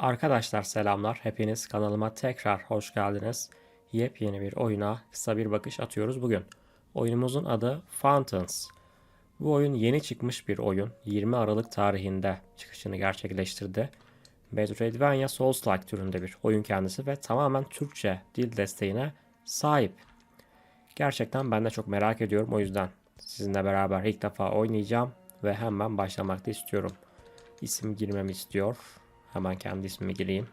Arkadaşlar selamlar. Hepiniz kanalıma tekrar hoş geldiniz. Yepyeni bir oyuna kısa bir bakış atıyoruz bugün. Oyunumuzun adı Fountains. Bu oyun yeni çıkmış bir oyun. 20 Aralık tarihinde çıkışını gerçekleştirdi. Metroidvania Souls-like türünde bir oyun kendisi ve tamamen Türkçe dil desteğine sahip. Gerçekten ben de çok merak ediyorum o yüzden sizinle beraber ilk defa oynayacağım ve hemen başlamakta istiyorum. İsim girmemi istiyor. Hemen kendi ismimi gireyim.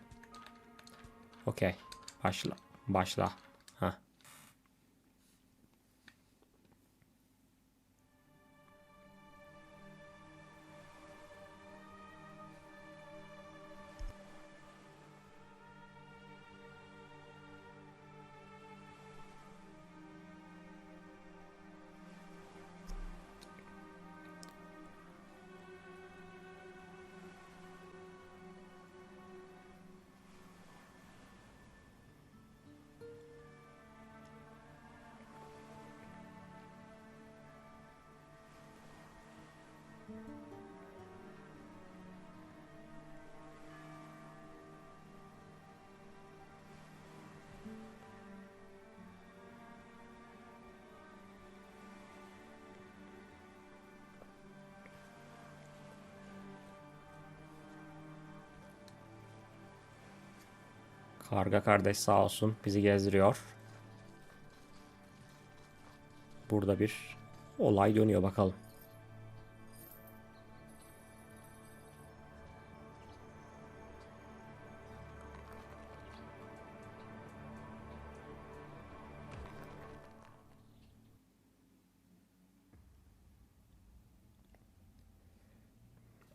Okey. Başla. Başla. Karga kardeş sağ olsun bizi gezdiriyor. Burada bir olay dönüyor bakalım.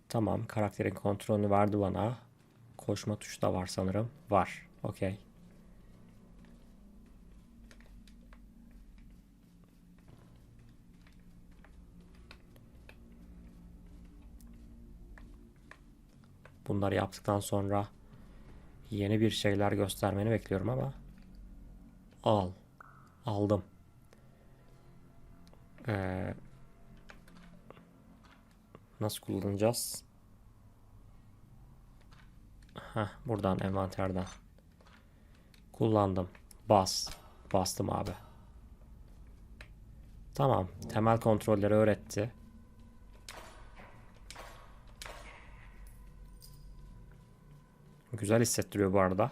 Tamam, karakterin kontrolünü verdi bana. Koşma tuşu da var sanırım. Var. Okey. Bunları yaptıktan sonra yeni bir şeyler göstermeni bekliyorum ama al. Aldım. Ee, nasıl kullanacağız? Heh, buradan envanterden. Kullandım. Bas. Bastım abi. Tamam. Temel kontrolleri öğretti. Güzel hissettiriyor bu arada.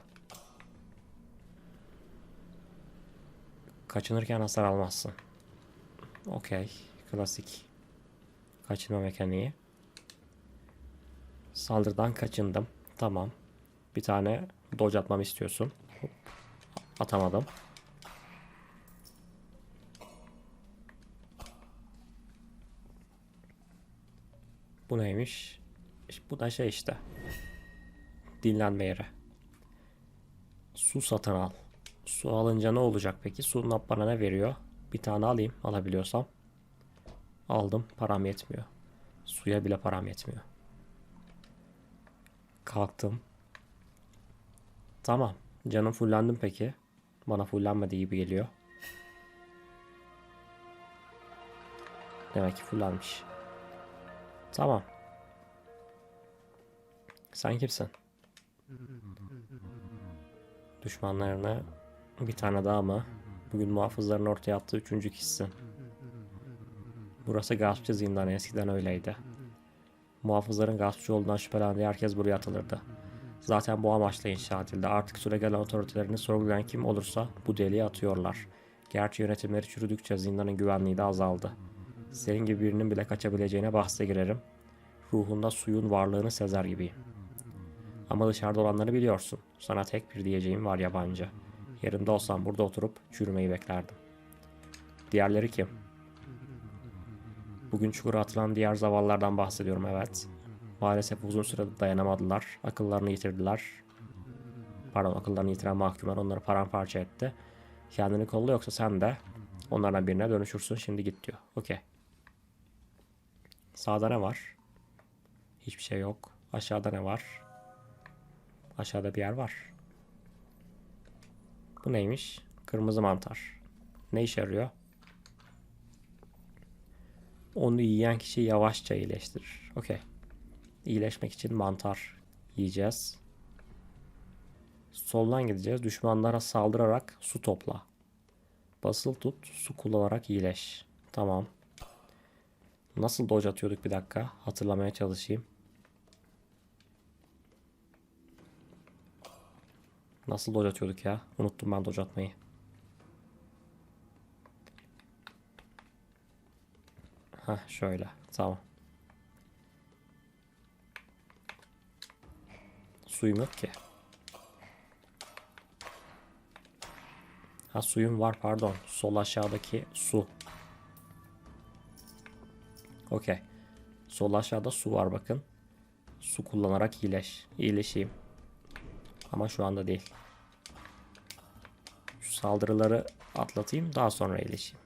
Kaçınırken hasar almazsın. Okey. Klasik. Kaçınma mekaniği. Saldırıdan kaçındım. Tamam. Bir tane dodge atmamı istiyorsun. Atamadım. Bu neymiş? Bu da şey işte. Dinlenme yeri. Su satın al. Su alınca ne olacak peki? Su bana ne veriyor? Bir tane alayım alabiliyorsam. Aldım. Param yetmiyor. Suya bile param yetmiyor. Kalktım. Tamam. Canım fullendim peki. Bana fullenmedi gibi geliyor. Demek ki fullenmiş. Tamam. Sen kimsin? Düşmanlarına bir tane daha mı? Bugün muhafızların ortaya attığı üçüncü kişisin. Burası gaspçı zindanı eskiden öyleydi. Muhafızların gaspçı olduğundan şüphelendiği herkes buraya atılırdı. Zaten bu amaçla inşa edildi. Artık süre gelen otoritelerini sorgulayan kim olursa bu deliğe atıyorlar. Gerçi yönetimleri çürüdükçe zindanın güvenliği de azaldı. Senin gibi birinin bile kaçabileceğine bahse girerim. Ruhunda suyun varlığını sezer gibiyim. Ama dışarıda olanları biliyorsun. Sana tek bir diyeceğim var yabancı. Yerinde olsam burada oturup çürümeyi beklerdim. Diğerleri kim? Bugün çukura atılan diğer zavallardan bahsediyorum evet. Maalesef uzun süre dayanamadılar. Akıllarını yitirdiler. Pardon akıllarını yitiren mahkumlar onları paramparça etti. Kendini kolla yoksa sen de onlardan birine dönüşürsün. Şimdi git diyor. Okey. Sağda ne var? Hiçbir şey yok. Aşağıda ne var? Aşağıda bir yer var. Bu neymiş? Kırmızı mantar. Ne işe yarıyor? Onu yiyen kişi yavaşça iyileştirir. Okey. İyileşmek için mantar yiyeceğiz. Soldan gideceğiz. Düşmanlara saldırarak su topla. Basılı tut. Su kullanarak iyileş. Tamam. Nasıl dodge atıyorduk bir dakika. Hatırlamaya çalışayım. Nasıl dodge atıyorduk ya? Unuttum ben dodge atmayı. Hah şöyle. Tamam. Suyum yok ki. Ha suyum var pardon. Sol aşağıdaki su. Okey. Sol aşağıda su var bakın. Su kullanarak iyileş. İyileşeyim. Ama şu anda değil. Şu saldırıları atlatayım daha sonra iyileşeyim.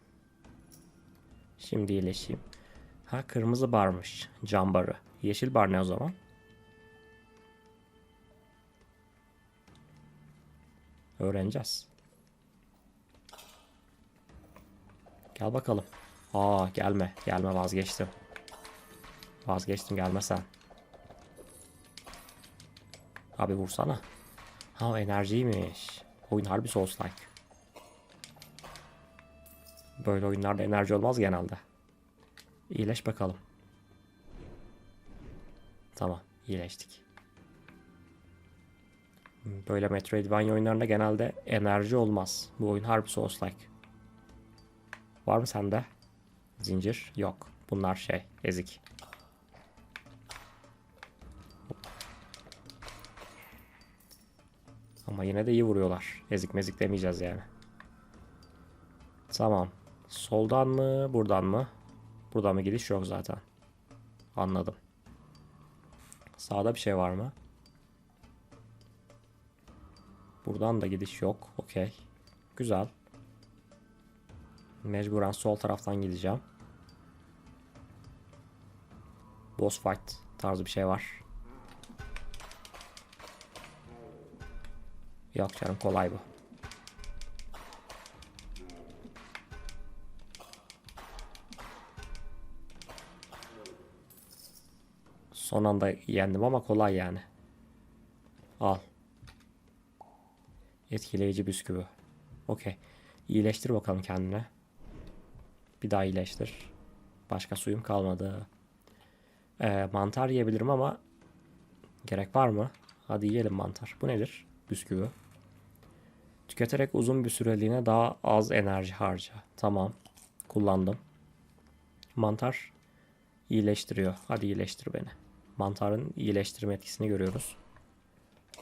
Şimdi iyileşeyim. Ha kırmızı barmış. Cam barı. Yeşil bar ne o zaman? Öğreneceğiz. Gel bakalım. Aa gelme. Gelme vazgeçtim. Vazgeçtim gelme sen. Abi vursana. Ha enerjiymiş. Oyun harbi Souls like. Böyle oyunlarda enerji olmaz genelde. İyileş bakalım. Tamam iyileştik. Böyle Metroidvania oyunlarında genelde enerji olmaz. Bu oyun harbi Souls like. Var mı sende? Zincir? Yok. Bunlar şey, ezik. Ama yine de iyi vuruyorlar. Ezik mezik demeyeceğiz yani. Tamam. Soldan mı, buradan mı? Buradan mı gidiş yok zaten. Anladım. Sağda bir şey var mı? Buradan da gidiş yok. Okey. Güzel. Mecburen sol taraftan gideceğim. Boss fight tarzı bir şey var. Yok canım kolay bu. Son anda yendim ama kolay yani. Al. Etkileyici bisküvi. Okey. İyileştir bakalım kendine. Bir daha iyileştir. Başka suyum kalmadı. Ee, mantar yiyebilirim ama gerek var mı? Hadi yiyelim mantar. Bu nedir? Bisküvi. Tüketerek uzun bir süreliğine daha az enerji harca. Tamam. Kullandım. Mantar iyileştiriyor. Hadi iyileştir beni. Mantarın iyileştirme etkisini görüyoruz.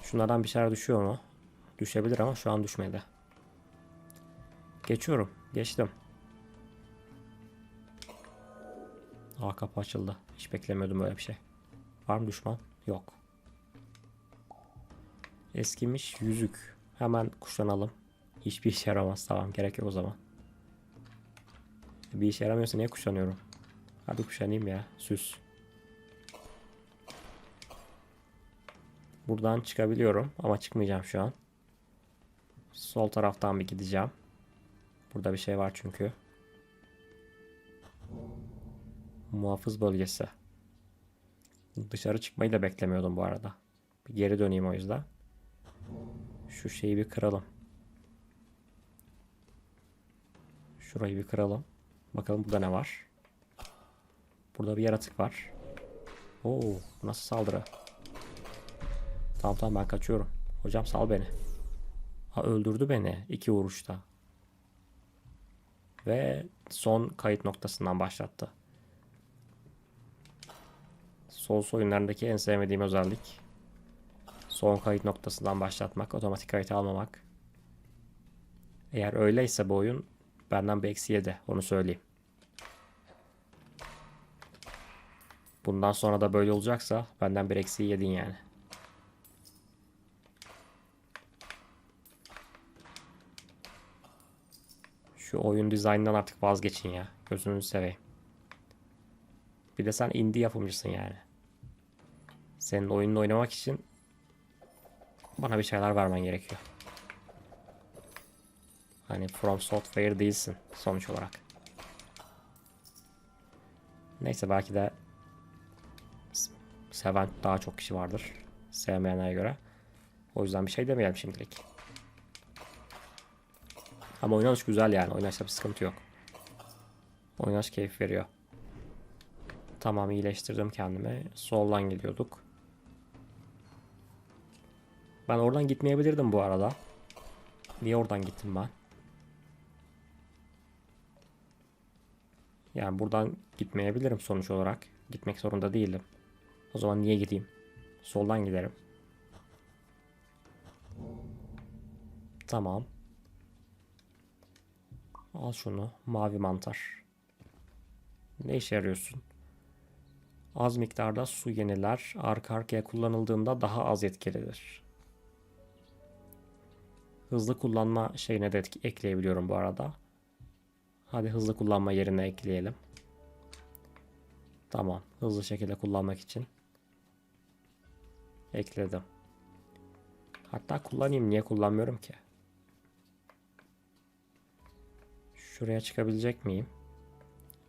Şunlardan bir şeyler düşüyor mu? Düşebilir ama şu an düşmedi. Geçiyorum. Geçtim. Aa kapı açıldı. Hiç beklemiyordum böyle bir şey. Var mı düşman? Yok. Eskimiş yüzük. Hemen kuşanalım. Hiçbir işe yaramaz. Tamam gerek yok o zaman. Bir işe yaramıyorsa niye kuşanıyorum? Hadi kuşanayım ya. Süs. Buradan çıkabiliyorum ama çıkmayacağım şu an. Sol taraftan bir gideceğim. Burada bir şey var çünkü. Muhafız bölgesi. Dışarı çıkmayı da beklemiyordum bu arada. Bir geri döneyim o yüzden. Şu şeyi bir kıralım. Şurayı bir kıralım. Bakalım burada ne var. Burada bir yaratık var. Oo, nasıl saldırı? Tamam tamam ben kaçıyorum. Hocam sal beni. Öldürdü beni iki vuruşta. Ve son kayıt noktasından başlattı. Souls oyunlarındaki en sevmediğim özellik. Son kayıt noktasından başlatmak, otomatik kayıt almamak. Eğer öyleyse bu oyun benden bir eksi yedi, onu söyleyeyim. Bundan sonra da böyle olacaksa benden bir eksi yedin yani. Şu oyun dizaynından artık vazgeçin ya. Gözünüzü seveyim. Bir de sen indie yapımcısın yani. Senin oyununu oynamak için bana bir şeyler vermen gerekiyor. Hani From Software değilsin sonuç olarak. Neyse belki de seven daha çok kişi vardır. Sevmeyenlere göre. O yüzden bir şey demeyelim şimdilik. Ama oynanış güzel yani. Oynanışta bir sıkıntı yok. Oynanış keyif veriyor. Tamam iyileştirdim kendimi. Soldan gidiyorduk. Ben oradan gitmeyebilirdim bu arada. Niye oradan gittim ben? Yani buradan gitmeyebilirim sonuç olarak. Gitmek zorunda değilim. O zaman niye gideyim? Soldan giderim. Tamam. Al şunu. Mavi mantar. Ne işe yarıyorsun? Az miktarda su yeniler. Arka arkaya kullanıldığında daha az etkilidir. Hızlı kullanma şeyine de etki- ekleyebiliyorum bu arada. Hadi hızlı kullanma yerine ekleyelim. Tamam. Hızlı şekilde kullanmak için ekledim. Hatta kullanayım. Niye kullanmıyorum ki? Şuraya çıkabilecek miyim?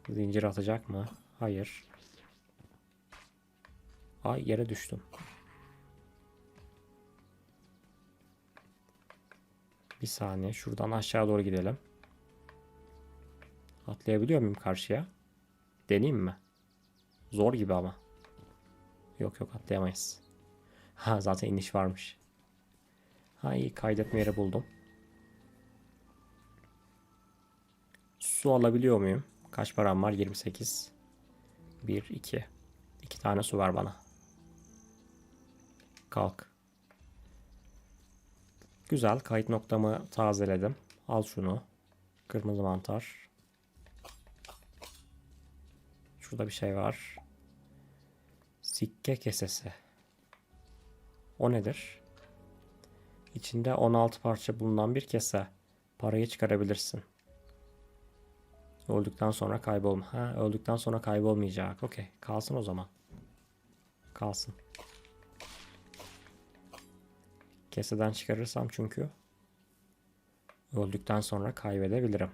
Zincir atacak mı? Hayır. Ay yere düştüm. Bir saniye. Şuradan aşağı doğru gidelim. Atlayabiliyor muyum karşıya? Deneyeyim mi? Zor gibi ama. Yok yok atlayamayız. Ha zaten iniş varmış. Ha iyi kaydetme yeri buldum. Su alabiliyor muyum? Kaç param var? 28. 1, 2. 2 tane su ver bana. Kalk. Güzel. Kayıt noktamı tazeledim. Al şunu. Kırmızı mantar. Şurada bir şey var. Sikke kesesi. O nedir? İçinde 16 parça bulunan bir kese. Parayı çıkarabilirsin. Öldükten sonra kaybolma. Ha, öldükten sonra kaybolmayacak. Okey. Kalsın o zaman. Kalsın. Keseden çıkarırsam çünkü öldükten sonra kaybedebilirim.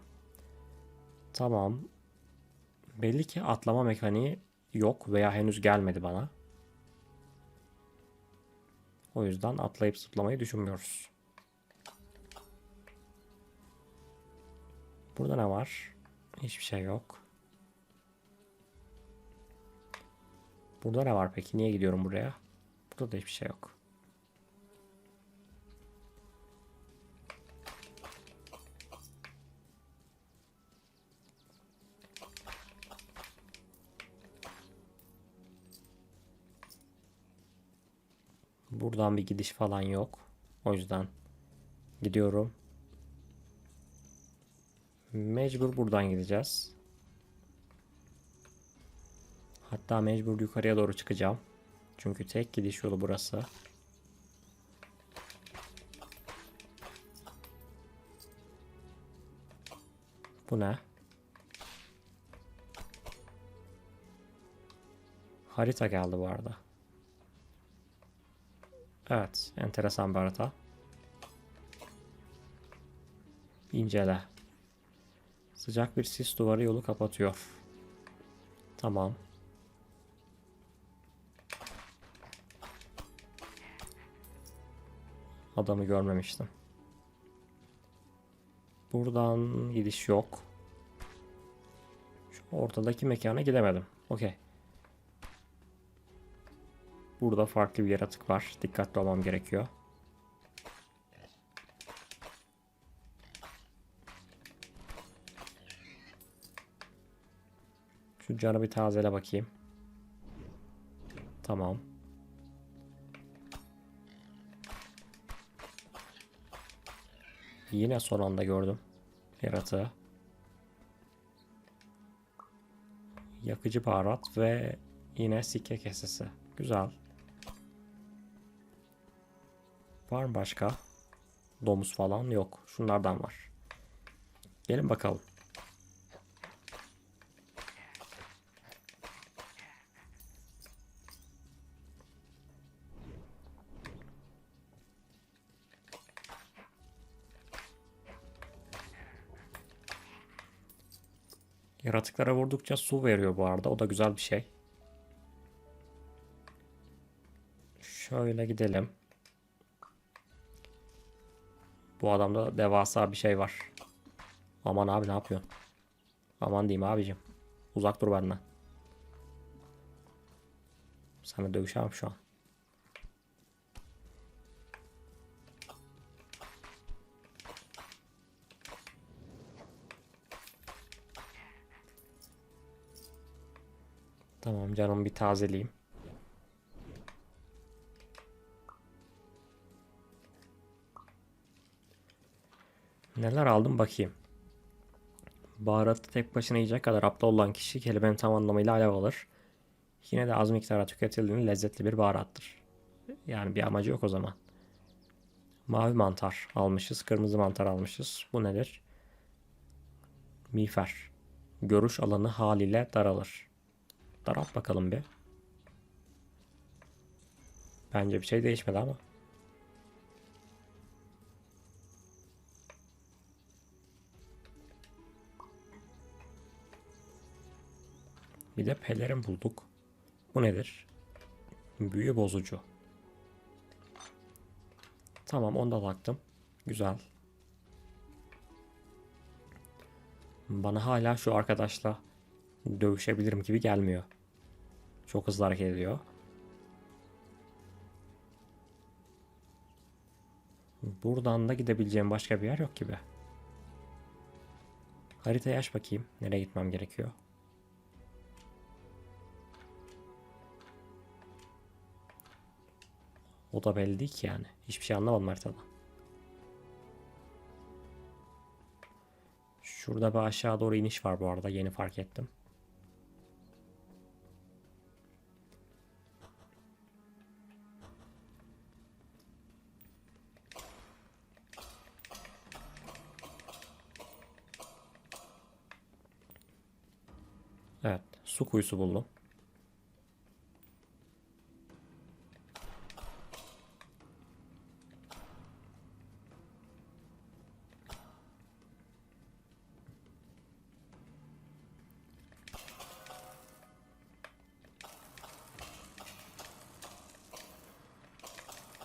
Tamam. Belli ki atlama mekaniği yok veya henüz gelmedi bana. O yüzden atlayıp zıplamayı düşünmüyoruz. Burada ne var? Hiçbir şey yok. Burada ne var peki? Niye gidiyorum buraya? Burada da hiçbir şey yok. Buradan bir gidiş falan yok. O yüzden gidiyorum. Mecbur buradan gideceğiz. Hatta mecbur yukarıya doğru çıkacağım. Çünkü tek gidiş yolu burası. Bu ne? Harita geldi bu arada. Evet, enteresan bir harita. İncele. Sıcak bir sis duvarı yolu kapatıyor. Tamam. Adamı görmemiştim. Buradan gidiş yok. Şu ortadaki mekana gidemedim. Okey. Burada farklı bir yaratık var. Dikkatli olmam gerekiyor. Şu canı bir tazele bakayım. Tamam. Yine son anda gördüm yaratığı. Yakıcı baharat ve yine sikke kesesi. Güzel. Var mı başka? Domuz falan yok. Şunlardan var. Gelin bakalım. Yaratıklara vurdukça su veriyor bu arada. O da güzel bir şey. Şöyle gidelim. Bu adamda devasa bir şey var. Aman abi ne yapıyorsun? Aman diyeyim abicim. Uzak dur benden. Sana dövüşemem şu an. Tamam canım bir tazeleyeyim. Neler aldım bakayım. Baharatı tek başına yiyecek kadar aptal olan kişi kelimenin tam anlamıyla alev alır. Yine de az miktarda tüketildiğinde lezzetli bir baharattır. Yani bir amacı yok o zaman. Mavi mantar almışız. Kırmızı mantar almışız. Bu nedir? Miğfer. Görüş alanı haliyle daralır. Daralt bakalım bir. Bence bir şey değişmedi ama. Bir de pelerin bulduk. Bu nedir? Büyü bozucu. Tamam onu da taktım. Güzel. Bana hala şu arkadaşla dövüşebilirim gibi gelmiyor. Çok hızlı hareket ediyor. Buradan da gidebileceğim başka bir yer yok gibi. Haritayı aç bakayım. Nereye gitmem gerekiyor? O da belli değil ki yani. Hiçbir şey anlamadım haritadan. Şurada bir aşağı doğru iniş var bu arada. Yeni fark ettim. Kuyusu buldum.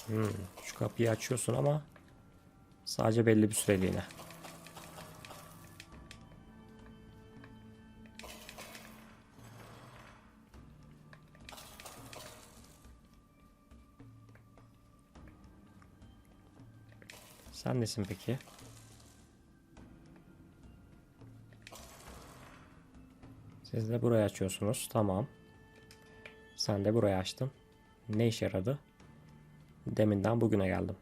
Hmm, şu kapıyı açıyorsun ama sadece belli bir süreliğine. Sen nesin peki? Siz de burayı açıyorsunuz. Tamam. Sen de burayı açtın. Ne işe yaradı? Deminden bugüne geldim.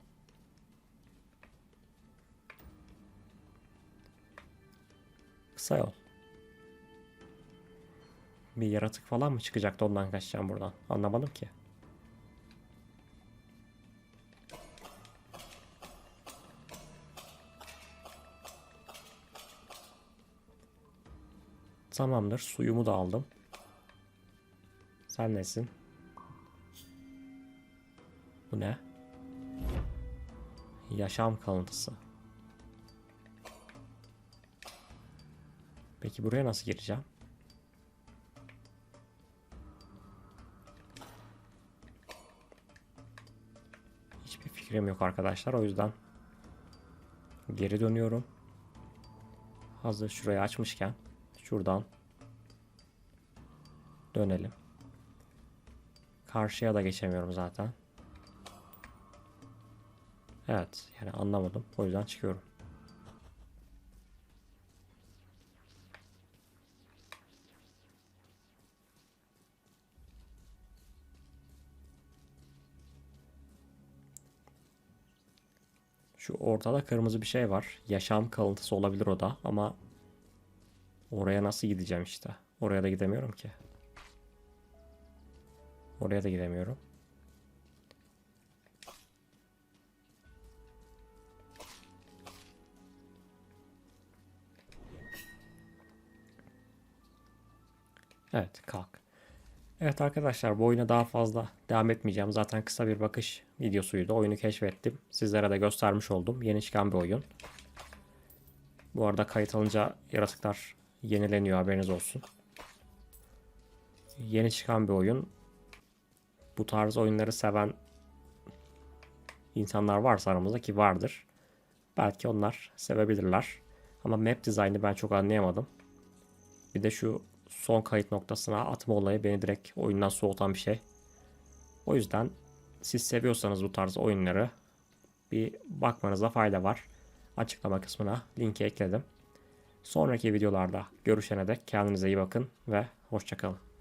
Kısa yol. Bir yaratık falan mı çıkacaktı ondan kaçacağım buradan? Anlamadım ki. Tamamdır. Suyumu da aldım. Sen nesin? Bu ne? Yaşam kalıntısı. Peki buraya nasıl gireceğim? Hiçbir fikrim yok arkadaşlar. O yüzden geri dönüyorum. Hazır şurayı açmışken şuradan dönelim. Karşıya da geçemiyorum zaten. Evet yani anlamadım. O yüzden çıkıyorum. Şu ortada kırmızı bir şey var. Yaşam kalıntısı olabilir o da ama oraya nasıl gideceğim işte. Oraya da gidemiyorum ki. Oraya da gidemiyorum. Evet kalk. Evet arkadaşlar bu oyuna daha fazla devam etmeyeceğim. Zaten kısa bir bakış videosuydu. Oyunu keşfettim. Sizlere de göstermiş oldum. Yeni çıkan bir oyun. Bu arada kayıt alınca yaratıklar yenileniyor haberiniz olsun. Yeni çıkan bir oyun. Bu tarz oyunları seven insanlar varsa aramızda ki vardır. Belki onlar sevebilirler. Ama map dizaynı ben çok anlayamadım. Bir de şu son kayıt noktasına atma olayı beni direkt oyundan soğutan bir şey. O yüzden siz seviyorsanız bu tarz oyunları bir bakmanıza fayda var. Açıklama kısmına linki ekledim. Sonraki videolarda görüşene dek kendinize iyi bakın ve hoşçakalın.